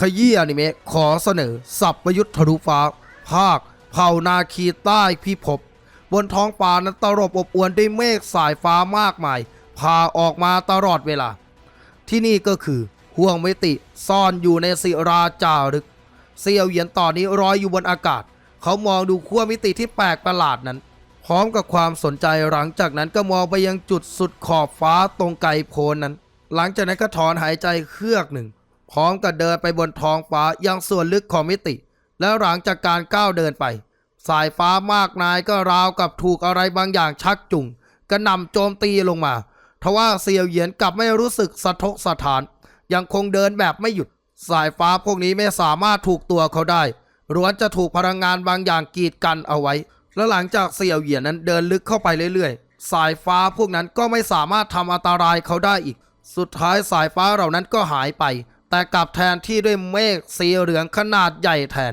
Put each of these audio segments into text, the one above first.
ขยี้อนิเมะขอเสนอ สับประยุทธ์ทะลุฟ้า ภาค เผ่านาคีใต้พิภพบนท้องฟ้านั้นตลบอบอวนด้วยเมฆสายฟ้ามากมายพาออกมาตลอดเวลา ที่นี่ก็คือห่วงมิติซ่อนอยู่ในศิราจารึกเซียวเหยียนต่อนนี้ลอยอยู่บนอากาศ เขามองดูขั้วมิติที่แปลกประหลาดนั้น พร้อมกับความสนใจหลังจากนั้นก็มองไปยังจุดสุดขอบฟ้าตรงไกลโพ้นนั้น หลังจากนั้นก็ถอนหายใจเครือกหนึ่ง พร้อมกับเดินไปบนท้องฟ้ายังส่วนลึกของมิติ แล้วหลังจากการก้าวเดินไป สายฟ้ามากมายก็ราวกับถูกอะไรบางอย่างชักจุงกระหน่ำโจมตีลงมาทว่าเซียวเหยียนกลับไม่รู้สึกสะทกสะท้าน ยังคงเดินแบบไม่หยุด สายฟ้าพวกนี้ไม่สามารถถูกตัวเขาได้ล้วนจะถูกพลังงานบางอย่างกีดกันเอาไว้ แล้วหลังจากเสี่ยวเหยียนนั้นเดินลึกเข้าไปเรื่อยๆ สายฟ้าพวกนั้นก็ไม่สามารถทำอันตรายเขาได้อีก สุดท้ายสายฟ้าเหล่านั้นก็หายไป แต่กลับแทนที่ด้วยเมฆสีเหลืองขนาดใหญ่แทน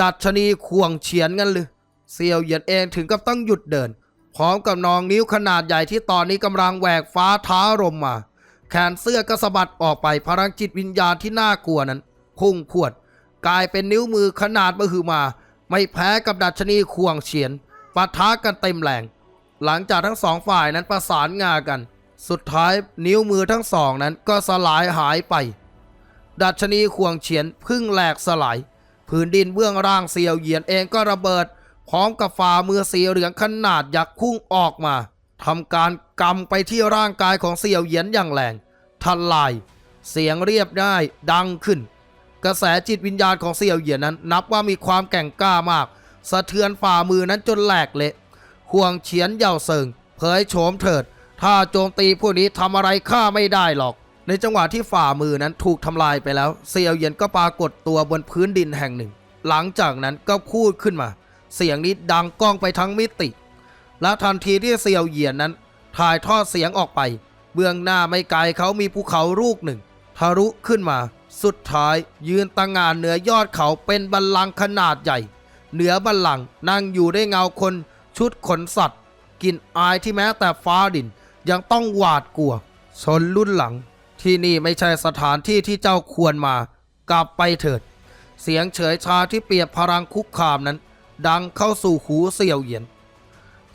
ดัชนีควงเฉียนกันเลยเซียวเหยียนเองถึงกับต้องหยุดเดิน พร้อมกับนองนิ้วขนาดใหญ่ที่ตอนนี้กำลังแหวกฟ้าท้าลมมา แขนเสื้อก็สะบัดออกไปพลังจิตวิญญาณที่น่ากลัวนั้นพุ่งพวด กลายเป็นนิ้วมือขนาดมหึมา ไม่แพ้กับดัชนีควงเฉียนปะทะกันเต็มแรงหลังจากทั้งสองฝ่ายนั้นประสานงากัน สุดท้ายนิ้วมือทั้งสองนั้นก็สลายหายไป ดัชนีควงเฉียนพึ่งแหลกสลายพื้นดินเบื้องล่างเซียวเหยียนเองก็ระเบิด พร้อมกับฝ่ามือสีเหลืองขนาดยักษ์พุ่งออกมาทำการกำไปที่ร่างกายของเซียวเหยียนอย่างแรงทันลาย เสียงเรียบได้ดังขึ้น กระแสจิตวิญญาณของเซียวเหยียนนั้น นับว่ามีความแกร่งกล้ามาก สะเทือนฝ่ามือนั้นจนแหลกเละห่วงเฉียนเย่าเซิงเผยโฉมเถิด ถ้าโจมตีพวกนี้ทำอะไรข้าไม่ได้หรอก ในจังหวะที่ฝ่ามือนั้นถูกทำลายไปแล้ว เซียวเยียนก็ปรากฏตัวบนพื้นดินแห่งหนึ่ง หลังจากนั้นก็พูดขึ้นมา เสียงนี้ดังก้องไปทั้งมิติ และทันทีที่เซียวเยียนนั้น ถ่ายทอดเสียงออกไป เบื้องหน้าไม่ไกลเขามีภูเขาลูกหนึ่ง ทะลุขึ้นมา สุดท้ายยืนตั้งงานเหนือยอดเขาเป็นบัลลังก์ขนาดใหญ่ เหนือบัลลังก์นั่งอยู่ได้เงาคนชุดขนสัตว์กลิ่นอายที่แม้แต่ฟ้าดินยังต้องหวาดกลัวชนรุ่นหลัง ที่นี่ไม่ใช่สถานที่ที่เจ้าควรมา กลับไปเถิด เสียงเฉยชาที่เปียบพลังคุกคามนั้น ดังเข้าสู่หูเสี่ยวเหยียน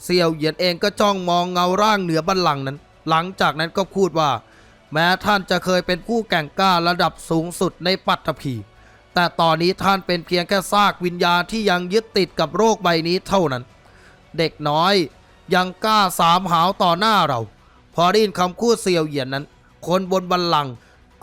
เสี่ยวเหยียนเองก็จ้องมองเงาร่างเหนือบัลลังนั้น หลังจากนั้นก็พูดว่า แม้ท่านจะเคยเป็นผู้แก่งกล้าระดับสูงสุดในปัตภีแต่ตอนนี้ท่านเป็นเพียงแค่ซากวิญญาณที่ยังยึดติดกับโรคใบนี้เท่านั้น เด็กน้อยยังกล้าสามหาวต่อหน้าเรา พอได้ยินคำพูดเสี่ยวเหยียนนั้น คนบนบัลลังก์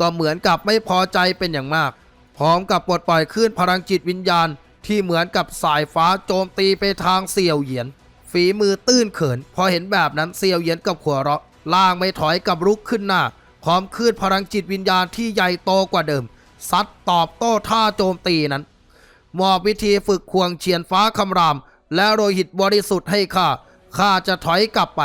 ก็เหมือนกับไม่พอใจเป็นอย่างมาก พร้อมกับปลดปล่อยคลื่นพลังจิตวิญญาณที่เหมือนกับสายฟ้าโจมตีไปทางเสี่ยวเหยียน ฝีมือตื้นเขิน พอเห็นแบบนั้นเสี่ยวเหยียนกับขัวเราะล่างไม่ถอยกับรุกขึ้นหน้า พร้อมคลื่นพลังจิตวิญญาณที่ใหญ่โตกว่าเดิมซัดตอบโต้ท่าโจมตีนั้น มอบวิธีฝึกควงเฉียนฟ้าคำราม และโรหิตบริสุทธิ์ให้ข้าข้าจะถอยกลับไป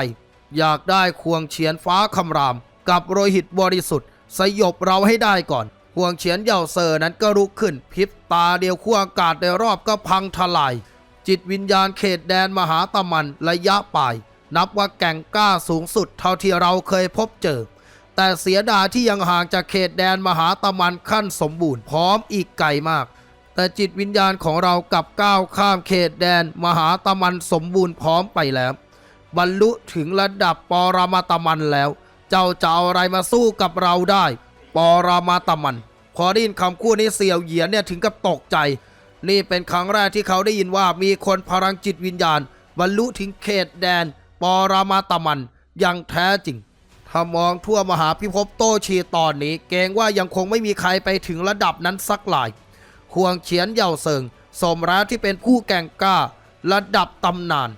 อยากได้ควงเฉียนฟ้าคำราม กับโรหิตบริสุทธิ์ สยบเราให้ได้ก่อนควงเฉียนเหย่าเซอร์นั้นก็ลุกขึ้น พริบตาเดียวขั้วอากาศในรอบก็พังทลาย จิตวิญญาณเขตแดนมหาตะมันระยะปลาย นับว่าแก่งกล้าสูงสุดเท่าที่เราเคยพบเจอ แต่เสียดายที่ยังห่างจากเขตแดนมหาตะมันขั้นสมบูรณ์พร้อมอีกไกลมากแต่จิตวิญญาณของเรากลับก้าวข้ามเขตแดน มหาตะมันสมบูรณ์พร้อมไปแล้ว บรรลุถึงระดับปรมาตะมันแล้ว เจ้าจะเอาอะไรมาสู้กับเราได้ ปรามาตมัน พอได้ยินคำคู่นี้เสี่ยวเหยียนเนี่ยถึงกับตกใจ นี่เป็นครั้งแรกที่เขาได้ยินว่ามีคนพลังจิตวิญญาณ บรรลุถึงเขตแดน ปรามาตมันอย่างแท้จริง ถ้ามองทั่วมหาพิภพโตชีตอนนี้ เกรงว่ายังคงไม่มีใครไปถึงระดับนั้นสักหลายควงเฉียนเย่าเซิง สมแล้วที่เป็นผู้แก่งกล้า ระดับตำนาน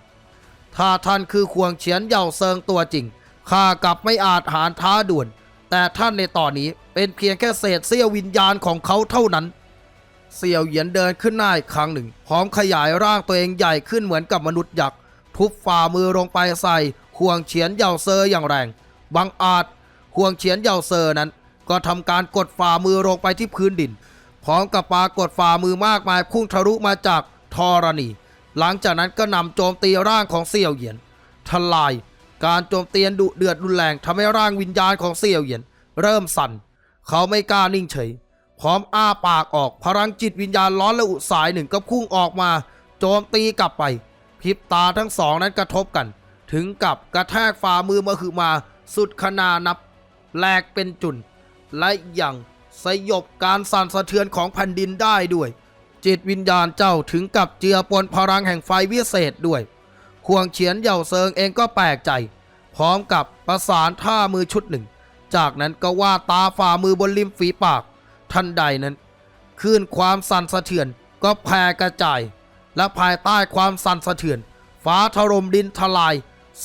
ถ้าท่านคือควงเฉียนเย่าเซิงตัวจริง ข้ากลับไม่อาจหารท้าด่วน แต่ท่านในตอนนี้เป็นเพียงแค่เศษเสี้ยววิญญาณของเขาเท่านั้น เสี่ยวเหยียนเดินขึ้นหน้าอีกครั้งหนึ่งพร้อมขยายร่างตัวเองใหญ่ขึ้นเหมือนกับมนุษย์ยักษ์ทุบฝ่ามือลงไปใส่ควงเฉียนเหย่าเซอร์อย่างแรงบังอาจควงเฉียนเหย่าเซอร์นั้น ก็ทำการกดฝ่ามือลงไปที่พื้นดินพร้อมกับปากฏฝ่ามือมากมายพุ่งทะลุมาจากธรณี หลังจากนั้นก็นำโจมตีร่างของเสี่ยวเหยียนทลาย การโจมตีนดุเดือดรุนแรงทำให้ร่างวิญญาณของเสี่ยวเหยียน เริ่มสั่น เขาไม่กล้านิ่งเฉย พร้อมอ้าปากออกพลังจิตวิญญาณร้อนและอุสายหนึ่งก็พุ่งออกมา โจมตีกลับไปพริบตาทั้งสองนั้นกระทบกัน ถึงกับกระแทกฝ่ามือมาคือมา สุดขนานับแหลกเป็นจุน และยังสยบการสั่นสะเทือนของแผ่นดินได้ด้วย จิตวิญญาณเจ้าถึงกับเจือปนพลังแห่งไฟวิเศษด้วย ควงเฉียนเหย่าเซิงเองก็แปลกใจ พร้อมกับประสานท่ามือชุดหนึ่ง จากนั้นก็ว่าดตาฝ่ามือบนริมฝีปาก ทันใดนั้นคลื่นความสั่นสะเทือนก็แผ่กระจาย และภายใต้ความสั่นสะเทือน ฟ้าถล่มดินทลาย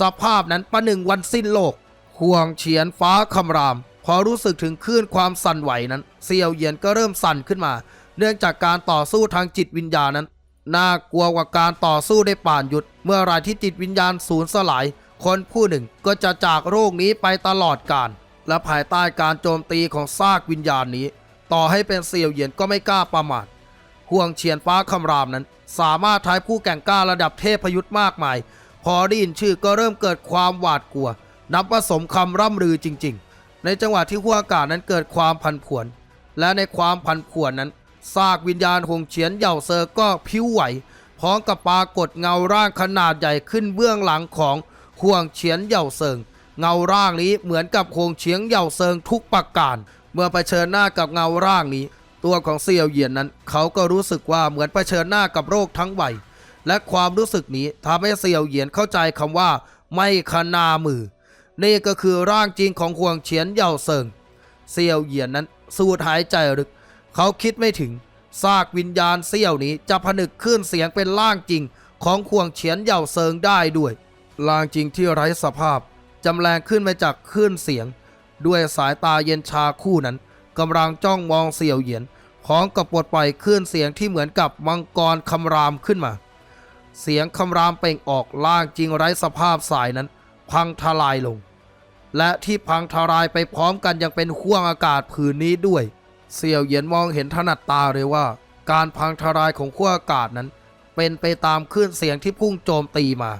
สภาพนั้นประหนึ่งวันสิ้นโลกห่วงเฉียนฟ้าคำราม พอรู้สึกถึงคลื่นความสั่นไหวนั้นเซียวเยียนก็เริ่มสั่นขึ้นมา เนื่องจากการต่อสู้ทางจิตวิญญาณนั้น น่ากลัวกว่าการต่อสู้ได้ป่านหยุด เมื่อไรที่จิตวิญญาณสูญสลาย คนผู้หนึ่งก็จะจากโรคนี้ไปตลอดกาลและภายใต้การโจมตีของซากวิญญาณนี้ ต่อให้เป็นเซี่ยวเหยียนก็ไม่กล้าประมาทห่วงเฉียนฟ้าคำรามนั้น สามารถทายผู้แก่งกล้าระดับเทพยุทธ์มากมาย พอได้ยินชื่อก็เริ่มเกิดความหวาดกลัว นับว่าสมคำร่ำลือจริง ๆ ในจังหวะที่หัวงอากาศนั้นเกิดความพันผวน และในความพันผวนนั้น ซากวิญญาณหงเฉียนเหย่าเซอร์ก็พิ้วไหว พร้อมกับปรากฏเงาร่างขนาดใหญ่ขึ้นเบื้องหลังของห่วงเฉียนเหย่าเซิง เงาร่างนี้เหมือนกับหงเฉียงเหย่าเซิงทุกประการ เมื่อเผชิญหน้ากับเงาร่างนี้ ตัวของเซียวเหยียนนั้น เขาก็รู้สึกว่าเหมือนเผชิญหน้ากับโรคทั้งใบและความรู้สึกนี้ทำให้เซียวเหยียนเข้าใจคำว่า ไม่คนามือ นี่ก็คือร่างจริงของห่วงเฉียนเหย่าเซิง เซียวเหยียนนั้นสูดหายใจลึก เขาคิดไม่ถึง ซากวิญญาณเซี่ยวนี้จะผนึกขึ้นเสียงเป็นร่างจริงของควงเฉียนเหย่าเซิงได้ด้วยร่างจริงที่ไร้สภาพจำแรงขึ้นมาจากคลื่นเสียง ด้วยสายตาเย็นชาคู่นั้นกำลังจ้องมองเสี่ยวเหยียนพร้อมกับปลดปล่อยคลื่นเสียงที่เหมือนกับมังกรคำรามขึ้นมา เสียงคำรามเป่งออกล่างจริงไร้สภาพสายนั้น พังทลายลง และที่พังทลายไปพร้อมกันยังเป็นห่วงอากาศผืนนี้ด้วย เสี่ยวเหยียนมองเห็นถนัดตาเลยว่า การพังทลายของขั้วอากาศนั้น เป็นไปตามคลื่นเสียงที่พุ่งโจมตีมา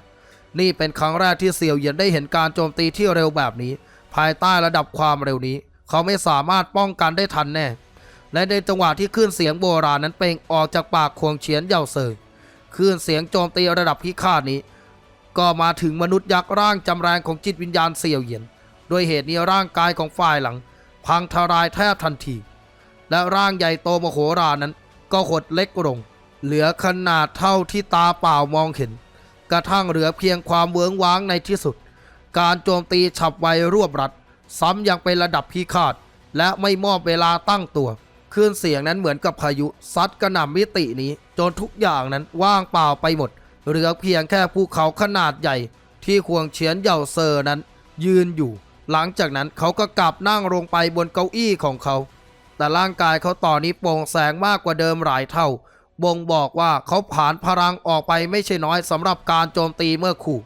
นี่เป็นครั้งแรกที่เสี่ยวเหยียนได้เห็นการโจมตีที่เร็วแบบนี้ ภายใต้ระดับความเร็วนี้ เขาไม่สามารถป้องกันได้ทันแน่ และในจังหวะที่คลื่นเสียงโบราณนั้นเป่งออกจากปากควงเฉียนเหย่าเซิงคลื่นเสียงโจมตีระดับพิฆาตนี้ ก็มาถึงมนุษย์ยักษ์ร่างจำแรงของจิตวิญญาณเสี่ยวเหยียนด้วยเหตุนี้ร่างกายของฝ่ายหลัง พังทลายแทบทันที และร่างใหญ่โตมโหฬารนั้น ก็หดเล็กลง เหลือขนาดเท่าที่ตาเปล่ามองเห็น กระทั่งเหลือเพียงความเวิ้งว้างในที่สุด การโจมตีฉับไวรวบรัด ซ้ำยังเป็นระดับพิฆาต และไม่มอบเวลาตั้งตัวคลื่นเสียงนั้นเหมือนกับพายุซัดกระหน่ำมิตินี้ จนทุกอย่างนั้นว่างเปล่าไปหมด เหลือเพียงแค่ภูเขาขนาดใหญ่ ที่ควงเฉียนเหย่าเซอร์นั้น ยืนอยู่ หลังจากนั้นเขาก็กลับนั่งลงไปบนเก้าอี้ของเขา แต่ร่างกายเขาตอนนี้โปร่งแสงมากกว่าเดิมหลายเท่า บ่งบอกว่าเขาผ่านพลังออกไปไม่ใช่น้อยสำหรับการโจมตีเมื่อขู่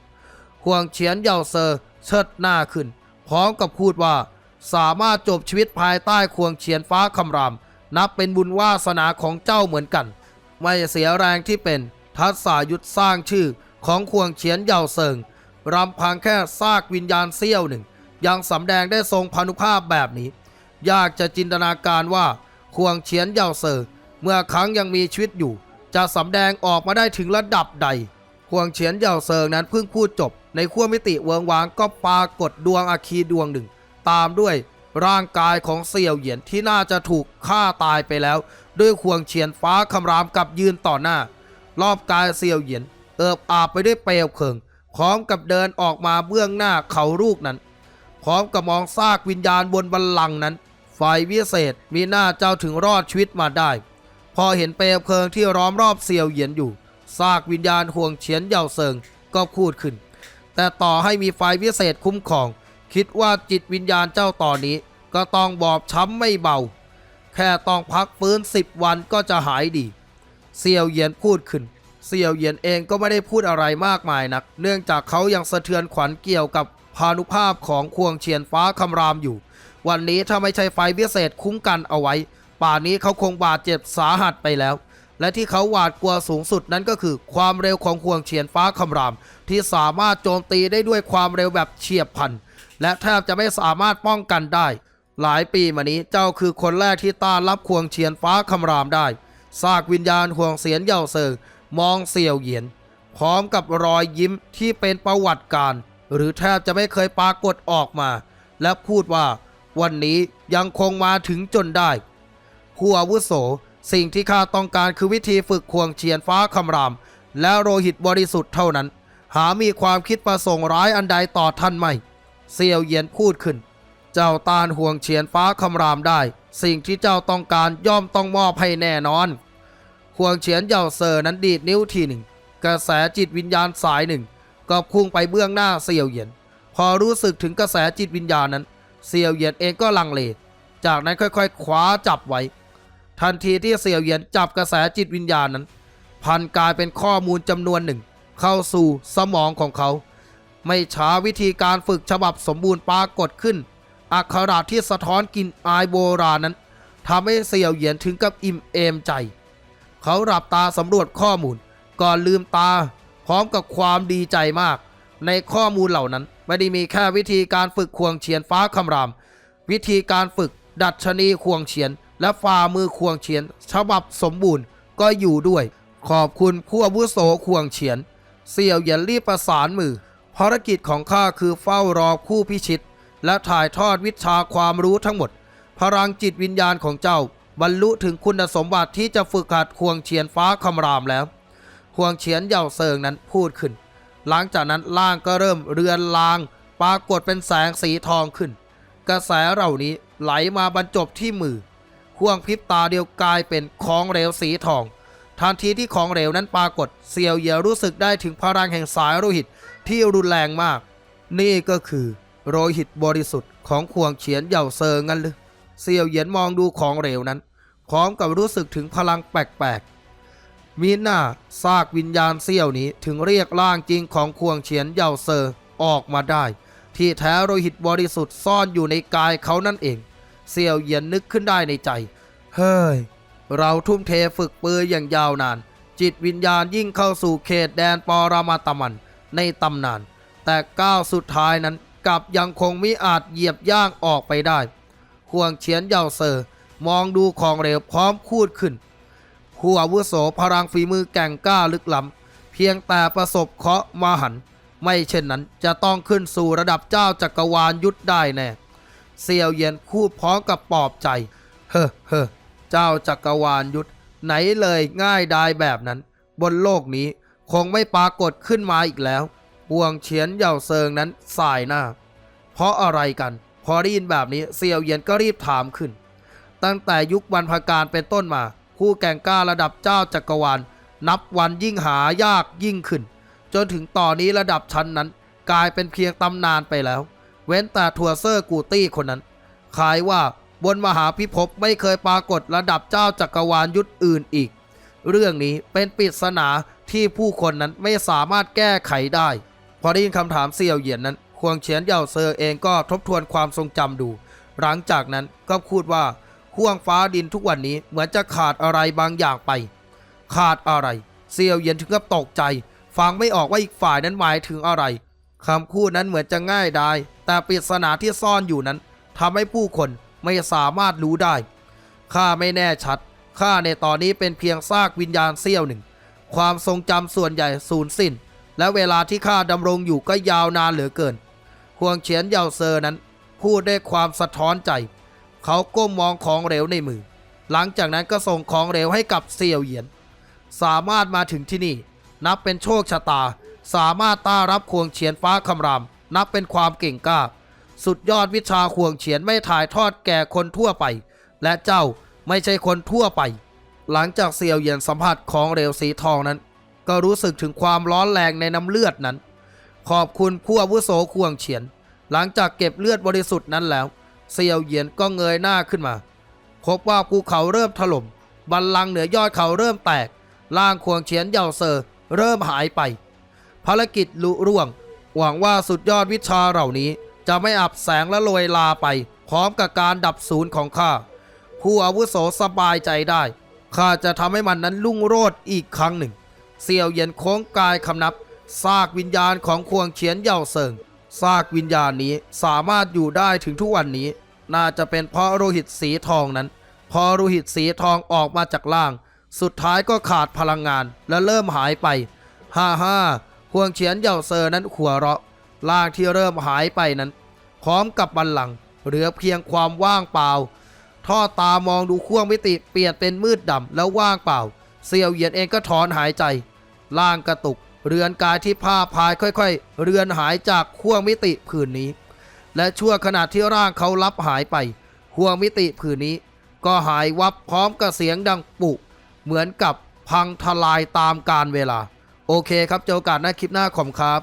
ควงเฉียนเยาเซอร์เชิดหน้าขึ้น พร้อมกับพูดว่า สามารถจบชีวิตภายใต้ควงเฉียนฟ้าคำรามนับเป็นบุญวาสนาของเจ้าเหมือนกัน ไม่เสียแรงที่เป็น ทัศายุทธสร้างชื่อของควงเฉียนเยาเซิงรำพังแค่ซากวิญญาณเสี้ยวหนึ่ง ยังสำแดงได้ทรงพานุภาพแบบนี้ ยากจะจินตนาการว่าควงเฉียนเย่าเซิงเมื่อครั้งยังมีชีวิตอยู่ จะสำแดงออกมาได้ถึงระดับใดควงเฉียนเย่าเซิงนั้นเพิ่งพูดจบ ในขั้วมิติเวิงวางก็ปรากฏดวงอาคีดวงหนึ่ง ตามด้วยร่างกายของเสี่ยวเหยียนที่น่าจะถูกฆ่าตายไปแล้ว ด้วยควงเฉียนฟ้าคำรามกับยืนต่อหน้า รอบกายเสี่ยวเหยียน เอิบอาบไปด้วยเปลวเพลิงพร้อมกับเดินออกมาเบื้องหน้าเขาลูกนั้นพร้อมกับมองซากวิญญาณบนบัลลังก์นั้น ฝ่ายวิเศษมีหน้าเจ้าถึงรอดชีวิตมาได้ พอเห็นเปลวเพลิงที่ล้อมรอบเสี่ยวเหยียนอยู่ซากวิญญาณห่วงเฉียนเหย่าเซิงก็พูดขึ้น แต่ต่อให้มีไฟวิเศษคุ้มครอง คิดว่าจิตวิญญาณเจ้าตอนนี้ ก็ต้องบอบช้ำไม่เบา แค่ต้องพักฟื้นสิบวันก็จะหายดีเซียวเหยียนพูดขึ้นเซียวเหยียนเองก็ไม่ได้พูดอะไรมากมายนัก เนื่องจากเขายังสะเทือนขวัญเกี่ยวกับพานุภาพของควงเฉียนฟ้าคำรามอยู่ วันนี้ถ้าไม่ใช่ไฟวิเศษคุ้มกันเอาไว้ ป่านนี้เขาคงบาดเจ็บสาหัสไปแล้ว และที่เขาหวาดกลัวสูงสุดนั้นก็คือ ความเร็วของควงเฉียนฟ้าคำราม ที่สามารถโจมตีได้ด้วยความเร็วแบบเฉียบพลัน และแทบจะไม่สามารถป้องกันได้ หลายปีมานี้เจ้าคือคนแรกที่ต้านรับควงเฉียนฟ้าคำรามได้ซากวิญญาณห่วงเสียนเย่าเซิงมองเสี่ยวเหยียน พร้อมกับรอยยิ้มที่เป็นประวัติการ หรือแทบจะไม่เคยปรากฏออกมา และพูดว่า วันนี้ยังคงมาถึงจนได้ผู้อาวุโส สิ่งที่ข้าต้องการคือวิธีฝึกควงเฉียนฟ้าคำราม และโลหิตบริสุทธิ์เท่านั้น หามีความคิดประสงค์ร้ายอันใดต่อท่านไม่เซียวเยียนพูดขึ้น เจ้าตานห่วงเฉียนฟ้าคำรามได้ สิ่งที่เจ้าต้องการย่อมต้องมอบให้แน่นอนห่วงเฉียนเหย่าเซอร์นั้นดีดนิ้วทีหนึ่ง กระแสจิตวิญญาณสายหนึ่ง ก็พุ่งไปเบื้องหน้าเซียวเยียน พอรู้สึกถึงกระแสจิตวิญญาณนั้น เซียวเหยียนเองก็ลังเล จากนั้นค่อยๆคว้าจับไว้ ทันทีที่เสี่ยวเหยียนจับกระแสจิตวิญญาณนั้น พันกลายเป็นข้อมูลจำนวนหนึ่ง เข้าสู่สมองของเขา ไม่ช้าวิธีการฝึกฉบับสมบูรณ์ปรากฏขึ้น อักขระที่สะท้อนกลินอายโบราณนั้นทำให้เสี่ยวเหยียนถึงกับอิ่มเอมใจ เขาหลับตาสำรวจข้อมูล ก่อนลืมตา พร้อมกับความดีใจมาก ในข้อมูลเหล่านั้น ไม่ได้มีแค่วิธีการฝึกควงเฉียนฟ้าคำราม วิธีการฝึกดัดชนีควงเฉียน และฝ่ามือควงเฉียน ฉบับสมบูรณ์ก็อยู่ด้วย ขอบคุณผู้อาวุโสควงเฉียน เสี่ยวเหยียนรีบประสานมือภารกิจของข้าคือเฝ้ารอคู่พิชิต และถ่ายทอดวิชาความรู้ทั้งหมด พลังจิตวิญญาณของเจ้า บรรลุถึงคุณสมบัติที่จะฝึกหัดควงเฉียนฟ้าคำรามแล้ว ควงเฉียนเหย่าเซิงนั้นพูดขึ้น หลังจากนั้นล่างก็เริ่มเรือนลาง ปรากฏเป็นแสงสีทองขึ้น กระแสเหล่านี้ไหลมาบรรจบที่มือห่วงพริบตาเดียวกลายเป็นของเหลวสีทอง ทันทีที่ของเหลวนั้นปรากฏเซียวเหยียรู้สึกได้ถึงพลังแห่งสายโลหิตที่รุนแรงมาก นี่ก็คือโลหิตบริสุทธิ์ของควงเฉียนเหย่าเซิงงั้นหรือเซียวเหยียนมองดูของเหลวนั้น พร้อมกับรู้สึกถึงพลังแปลก มีหน้าซากวิญญาณเซี่ยวนี้ถึงเรียกร่างจริงของควงเฉียนเย่าเซอร์ออกมาได้ ที่แท้โลหิตบริสุทธิ์ซ่อนอยู่ในกายเขานั่นเอง เซี่ยวเหยียนนึกขึ้นได้ในใจ เฮ้ย เราทุ่มเทฝึกปืออย่างยาวนาน จิตวิญญาณยิ่งเข้าสู่เขตแดนปรมาตมันในตำนาน แต่ก้าวสุดท้ายนั้นกลับยังคงมิอาจเหยียบย่างออกไปได้ ควงเฉียนเย่าเซอร์มองดูของเหลวพร้อมพูดขึ้น ผู้อาวุโสพลังฝีมือแก่งกล้าลึกล้ำเพียงแต่ประสบเคราะห์มาหัน ไม่เช่นนั้นจะต้องขึ้นสู่ระดับเจ้าจักรวาลยุทธได้แน่เซียวเยียนพูดพร้อมกับปลอบใจ เฮ้อเฮ้อเจ้าจักรวาลยุทธไหนเลยง่ายดายแบบนั้น บนโลกนี้คงไม่ปรากฏขึ้นมาอีกแล้วห่วงเฉียนเหย่าเซิงนั้นสายหน้า เพราะอะไรกัน พอได้ยินแบบนี้เซียวเยียนก็รีบถามขึ้น ตั้งแต่ยุควันพการเป็นต้นมา ผู้แก่งกล้าระดับเจ้าจักรวาล นับวันยิ่งหายากยิ่งขึ้น จนถึงตอนนี้ระดับชั้นนั้น กลายเป็นเพียงตำนานไปแล้ว เว้นแต่ทัวเซอร์กูตี้คนนั้นขายว่าบนมหาพิภพไม่เคยปรากฏระดับเจ้าจักรวาลยุทธอื่นอีก เรื่องนี้เป็นปริศนาที่ผู้คนนั้นไม่สามารถแก้ไขได้ พอได้ยินคำถามเซียวเหยียนนั้น ควงเฉียนเหย่าเซอร์เองก็ทบทวนความทรงจำดู หลังจากนั้นก็พูดว่า ห่วงฟ้าดินทุกวันนี้เหมือนจะขาดอะไรบางอย่างไป ขาดอะไร เซียวเยียนถึงกับตกใจ ฟังไม่ออกว่าอีกฝ่ายนั้นหมายถึงอะไรคำพูดนั้นเหมือนจะง่ายได้แต่ปริศนาที่ซ่อนอยู่นั้นทำให้ผู้คนไม่สามารถรู้ได้ข้าไม่แน่ชัดข้าในตอนนี้เป็นเพียงซากวิญญาณเสี้ยวหนึ่ง ความทรงจำส่วนใหญ่สูญสิ้น และเวลาที่ข้าดำรงอยู่ก็ยาวนานเหลือเกินควงเฉียนเยาเซอร์นั้น พูดด้วยความสะท้อนใจ ก้มมองของเหลวในมือ หลังจากนั้นก็ส่งของเหลวให้กับเซียวเหยียน สามารถมาถึงที่นี่ นับเป็นโชคชะตา สามารถต้ารับควงเฉียนฟ้าคำราม นับเป็นความเก่งกล้า สุดยอดวิชาควงเฉียนไม่ถ่ายทอดแก่คนทั่วไป และเจ้าไม่ใช่คนทั่วไป หลังจากเซียวเหยียนสัมผัสของเหลวสีทองนั้น ก็รู้สึกถึงความร้อนแรงในน้ำเลือดนั้น ขอบคุณผู้อาวุโสควงเฉียน หลังจากเก็บเลือดบริสุทธิ์นั้นแล้ว เซียวเหยียนก็เงยหน้าขึ้นมา พบว่าภูเขาเริ่มถล่มบันลังเหนือยอดเขาเริ่มแตกล่างควงเฉียนเหย่าเซอร์เริ่มหายไป ภารกิจลุร่วง หวังว่าสุดยอดวิชาเหล่านี้ จะไม่อับแสงและโรยลาไป พร้อมกับการดับศูนย์ของข้า ผู้อาวุโสสบายใจได้ข้าจะทำให้มันนั้นลุ่งโรดอีกครั้งหนึ่ง เสี่ยวเหยียนโค้งกายคำนับซากวิญญาณของควงเฉียนเหย่าเซิงซากวิญญาณนี้สามารถอยู่ได้ถึงทุกวันนี้ น่าจะเป็นเพราะโลหิตสีทองนั้น พอโลหิตสีทองออกมาจากล่าง สุดท้ายก็ขาดพลังงานและเริ่มหายไปฮ่าฮ่าห่วงเฉียนเหย่าเซอร์นั้นขัวเราะล่างที่เริ่มหายไปนั้น พร้อมกับบัลลัง เหลือเพียงความว่างเปล่า ท่อตามองดูขั้วมิติเปลี่ยนเป็นมืดดำแล้วว่างเปล่า เซียวเหยียนเองก็ถอนหายใจ ล่างกระตุก เรือนกายที่ผ้าพายค่อย ๆ เรือนหายจากขั้วมิติผืนนี้ และชั่วขณะที่ร่างเขารับหายไปห่วงมิติผืนนี้ ก็หายวับพร้อมกับเสียงดังปุ เหมือนกับพังทลายตามกาลเวลา โอเคครับเจอกาสหน้าคลิปหน้าขอมครับ